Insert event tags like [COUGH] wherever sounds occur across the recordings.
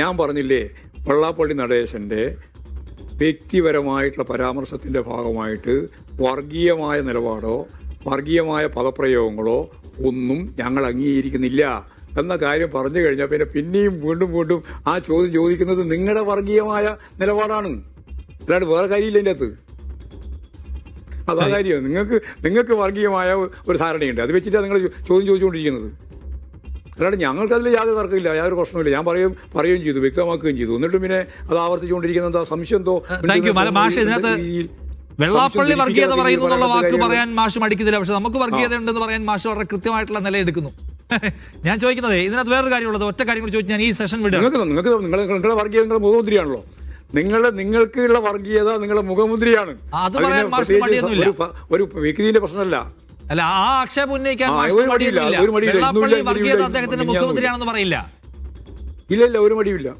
ഞാൻ പറഞ്ഞില്ലേ വെള്ളാപ്പള്ളി നടേശന്റെ വ്യക്തിപരമായിട്ടുള്ള പരാമർശത്തിന്റെ ഭാഗമായിട്ട് വർഗീയമായ നിലപാടോ വർഗീയമായ പദപ്രയോഗങ്ങളോ ഒന്നും ഞങ്ങൾ അംഗീകരിക്കുന്നില്ല എന്ന കാര്യം പറഞ്ഞു കഴിഞ്ഞാൽ പിന്നെ പിന്നെയും വീണ്ടും വീണ്ടും ആ ചോദ്യം ചോദിക്കുന്നത് നിങ്ങളുടെ വർഗീയമായ നിലപാടാണ്. അല്ലാണ്ട് വേറെ കാര്യമില്ല എന്റെ അകത്ത്. അതാ കാര്യം. നിങ്ങൾക്ക് നിങ്ങൾക്ക് വർഗീയമായ ഒരു ധാരണയുണ്ട്. അത് വെച്ചിട്ടാണ് നിങ്ങൾ ചോദ്യം ചോദിച്ചുകൊണ്ടിരിക്കുന്നത്. അല്ലാണ്ട് ഞങ്ങൾക്കതിൽ യാതൊരു തർക്കമില്ല. യാതൊരു പ്രശ്നമില്ല ഞാൻ പറയും പറയുകയും ചെയ്തു വ്യക്തമാക്കുകയും ചെയ്തു. എന്നിട്ടും പിന്നെ അത് ആവർത്തിച്ചുകൊണ്ടിരിക്കുന്ന എന്താ സംശയം എന്തോ? വെള്ളാപ്പള്ളി വർഗീയത പറയുന്നു എന്നുള്ള വാക്ക് പറയാൻ മാഷ് മടിക്കുന്നില്ല. പക്ഷെ നമുക്ക് വർഗീയത ഉണ്ടെന്ന് പറയാൻ മാഷ് വളരെ കൃത്യമായിട്ടുള്ള നിലയെടുക്കുന്നു. [LAUGHS] ഞാൻ ചോദിക്കുന്നത് ഇതിനകത്ത് വേറൊരു കാര്യമുള്ളത് ഒറ്റ കാര്യം കൂടി ചോദിച്ചു ഞാൻ ഈ സെഷൻ വിടുക നിങ്ങൾക്ക് നിങ്ങൾക്ക് നിങ്ങൾ നിങ്ങളുടെ വർഗീയത നിങ്ങളുടെ മുഖമുദ്രയാണല്ലോ. നിങ്ങളുടെ നിങ്ങൾക്കുള്ള വർഗീയത നിങ്ങളുടെ മുഖമുദ്രയാണ്. അത് പറയാൻ മാഷ് മടിയൊന്നുമില്ല. ഒരു വ്യക്തിന്റെ ഒരു വ്യക്തിയുടെ പ്രശ്നമല്ല. അല്ല ആ ആക്ഷേപം ഉന്നയിക്കാൻ. വെള്ളാപ്പള്ളി വർഗീയത അദ്ദേഹത്തിന്റെ മുഖ്യമന്ത്രിയാണെന്ന് പറയില്ല. ഇല്ല ഇല്ല ഒരു മടിയില്ല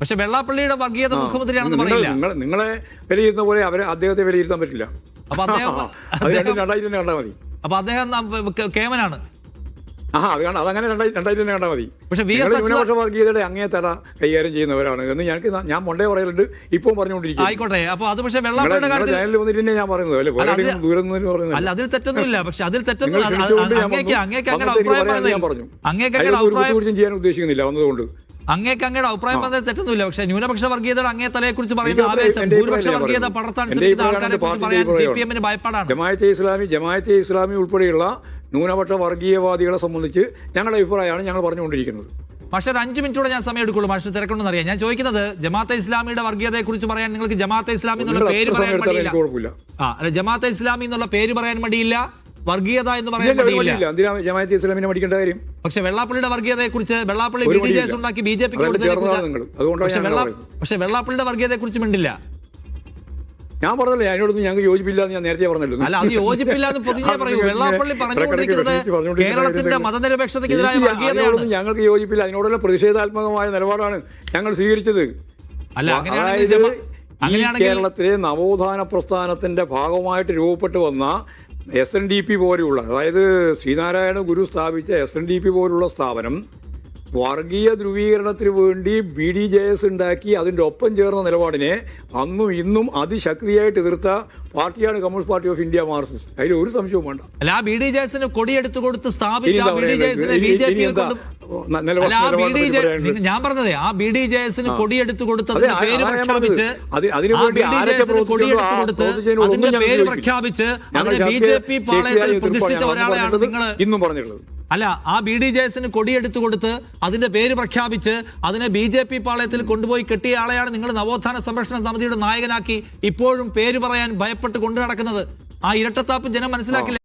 പക്ഷെ വെള്ളാപ്പള്ളിയുടെ വർഗീയത മുഖ്യമന്ത്രിയാണെന്ന് പറയില്ല നിങ്ങൾ- നിങ്ങളെ വിലയിരുത്തുന്ന പോലെ അവരെ അദ്ദേഹത്തെ വിലയിരുത്താൻ പറ്റില്ല. അപ്പൊ അദ്ദേഹം [LAUGHS] കണ്ടാൽ മതി. അപ്പൊ അദ്ദേഹം കേമനാണ്. ആ അത് കാണാം. അതങ്ങനെ രണ്ടായി രണ്ടായിട്ട് തന്നെ കണ്ടാൽ മതി. പക്ഷേ വി എസ് അച്യുത- ന്യൂനപക്ഷ വർഗീയതയുടെ അങ്ങേ തല കൈകാര്യം ചെയ്യുന്നവരാണ്. എന്ന് ഞങ്ങൾക്ക് ഞാൻ മൊണ്ടേ പറയലുണ്ട്. ഇപ്പോൾ പറഞ്ഞുകൊണ്ടിരിക്കും ആയിക്കോട്ടെ. അപ്പൊ അത് പക്ഷേ വെള്ളാപ്പള്ളിയുടെ കാര്യത്തിൽ ചാനലിൽ വന്നിട്ട് തന്നെ ഞാൻ പറയുന്നത്. അല്ലെ? അല്ല, വേറെ ദൂരം നിന്ന് പറയുന്നത്. അല്ല അതിൽ തെറ്റൊന്നുമില്ല. പക്ഷെ അതിൽ തെറ്റൊന്നും നിങ്ങൾ അത് ക്ഷണിച്ചുകൊണ്ട് ഞാൻ അങ്ങേക്ക് വന്നു. അങ്ങേക്ക് അങ്ങയുടെ വന്നിട്ട് എനിക്ക് അഭിപ്രായം പറയാനുള്ളത് ഞാൻ പറഞ്ഞു. അങ്ങേക്ക് അങ്ങയുടെ അതിനൊന്നും ഒരു അഭിപ്രായം കുറ്റക്കുറ്റം ചെയ്യാൻ ഉദ്ദേശിക്കുന്നില്ല വന്നതുകൊണ്ട്. അങ്ങേക്ക് അങ്ങയുടെ അഭിപ്രായം പറഞ്ഞത് തെറ്റൊന്നുമില്ല. പക്ഷെ ന്യൂനപക്ഷ വർഗീയതയുടെ അങ്ങേ തലയെ കുറിച്ച് പറയുന്ന എന്റെ ആവേശം ഭൂരിപക്ഷ വർഗീയത പടർത്താൻ എന്റെ ശ്രമിക്കുന്ന അഭിപ്രായം ആൾക്കാരെ കുറിച്ച് പാർട്ടിയുടെ പറയാൻ സി അഭിപ്രായമാണ്. പി എമ്മിന് ഭയപ്പാടാണ്. ജമായത്തെ ഇസ്ലാമി ജമാഅത്തെ ഇസ്ലാമി ഉൾപ്പെടെയുള്ള ന്യൂനപക്ഷ വർഗീയവാദികളെ സംബന്ധിച്ച് ഞങ്ങളുടെ അഭിപ്രായമാണ് ഞങ്ങൾ പറഞ്ഞുകൊണ്ടിരിക്കുന്നത്. പക്ഷേ ഒരു അഞ്ച് മിനിറ്റൂടെ ഞാൻ സമയം എടുക്കുള്ളൂ. പക്ഷേ തിരക്കുണ്ടെന്ന് അറിയാം. ഞാൻ ചോദിക്കുന്നത് ജമാഅത്തെ ഇസ്ലാമിയുടെ വർഗീയതയെ കുറിച്ച് പറയാൻ നിങ്ങൾക്ക് ജമാഅത്തെ ഇസ്ലാമി എന്നുള്ള പേര് പറയാൻ മടിയില്ല. ആ അല്ല ജമാഅത്തെ ഇസ്ലാമി എന്നുള്ള പേര് പറയാൻ മടിയില്ല. വർഗീയത എന്ന് പറയാൻ മടിയില്ല. ജമാഅത്തെ ഇസ്ലാമിനെ മടിക്കേണ്ട കാര്യം? പക്ഷെ വെള്ളാപ്പള്ളിയുടെ വർഗീയതയെ കുറിച്ച് Vellappally B D J S ഉണ്ടാക്കി ബി ജെ പിക്ക് കൊടുത്തതിനെ പക്ഷെ വെള്ളാപ്പള്ളിയുടെ വർഗീയതയെ കുറിച്ച് മിണ്ടില്ല. ഞാൻ പറഞ്ഞല്ലോ അതിനോടൊന്നും ഞങ്ങൾക്ക് യോജിപ്പില്ല എന്ന് ഞാൻ നേരത്തെ പറഞ്ഞല്ലോ. അല്ല അത് യോജിപ്പില്ല എന്ന് പൊതുവെ പറയൂ. വെള്ളാപ്പള്ളി പറഞ്ഞു പറഞ്ഞുകൊണ്ടിരിക്കുന്നത് കേരളത്തിന്റെ. മതനിരപേക്ഷതയ്ക്കെതിരായ വർഗീയതയാണ്. ഞങ്ങൾക്ക് യോജിപ്പില്ല. അതിനോടുള്ള പ്രതിഷേധാത്മകമായ നിലപാടാണ് ഞങ്ങൾ സ്വീകരിച്ചത്. അല്ല അങ്ങനെയാണെങ്കിൽ കേരളത്തിലെ നവോത്ഥാന പ്രസ്ഥാനത്തിന്റെ ഭാഗമായിട്ട് രൂപപ്പെട്ടു വന്ന എസ് എൻ ഡി പി പോലെയുള്ള അതായത് ശ്രീനാരായണ ഗുരു സ്ഥാപിച്ച എസ് എൻ ഡി പി പോലുള്ള സ്ഥാപനം വർഗീയ ധ്രുവീകരണത്തിന് വേണ്ടി ബി ഡി ജെ എസ് ഉണ്ടാക്കി അതിന്റെ ഒപ്പം ചേർന്ന നിലപാടിനെ അന്നും ഇന്നും അതിശക്തിയായിട്ട് എതിർത്ത പാർട്ടിയാണ് communist party of India marxist. അതിൽ ഒരു സംശയവും വേണ്ട. അല്ല ആ ബി ഡി ജെ എസിന് കൊടിയെടുത്ത് കൊടുത്ത് സ്ഥാപിച്ച ബി ഡി ജെ എസിനെ ബി ജെ? ഞാൻ പറഞ്ഞതേ ആ ബി ഡി ജെ എസിന് കൊടിയെടുത്ത് കൊടുത്ത് അതിന്റെ പേര് പ്രഖ്യാപിച്ച് കൊടിയെടുത്ത് കൊടുത്ത് അതിന്റെ പേര് പ്രഖ്യാപിച്ച് അതിനെ ബി ജെ പി പാളയത്തിൽ പ്രതിഷ്ഠിച്ച ഒരാളെയാണ് നിങ്ങൾ ഇന്നും പറഞ്ഞിട്ടുള്ളത്. അല്ല ആ ബി ഡി ജെ എസിന് കൊടിയെടുത്തു കൊടുത്ത് അതിന്റെ പേര് പ്രഖ്യാപിച്ച് അതിനെ ബി ജെ പി പാളയത്തിൽ കൊണ്ടുപോയി കെട്ടിയ ആളെയാണ് നിങ്ങൾ നവോത്ഥാന സംരക്ഷണ സമിതിയുടെ നായകനാക്കി ഇപ്പോഴും പേര് പറയാൻ ഭയപ്പെട്ട് കൊണ്ടു നടക്കുന്നത്. ആ ഇരട്ടത്താപ്പ് ജനം മനസ്സിലാക്കില്ല.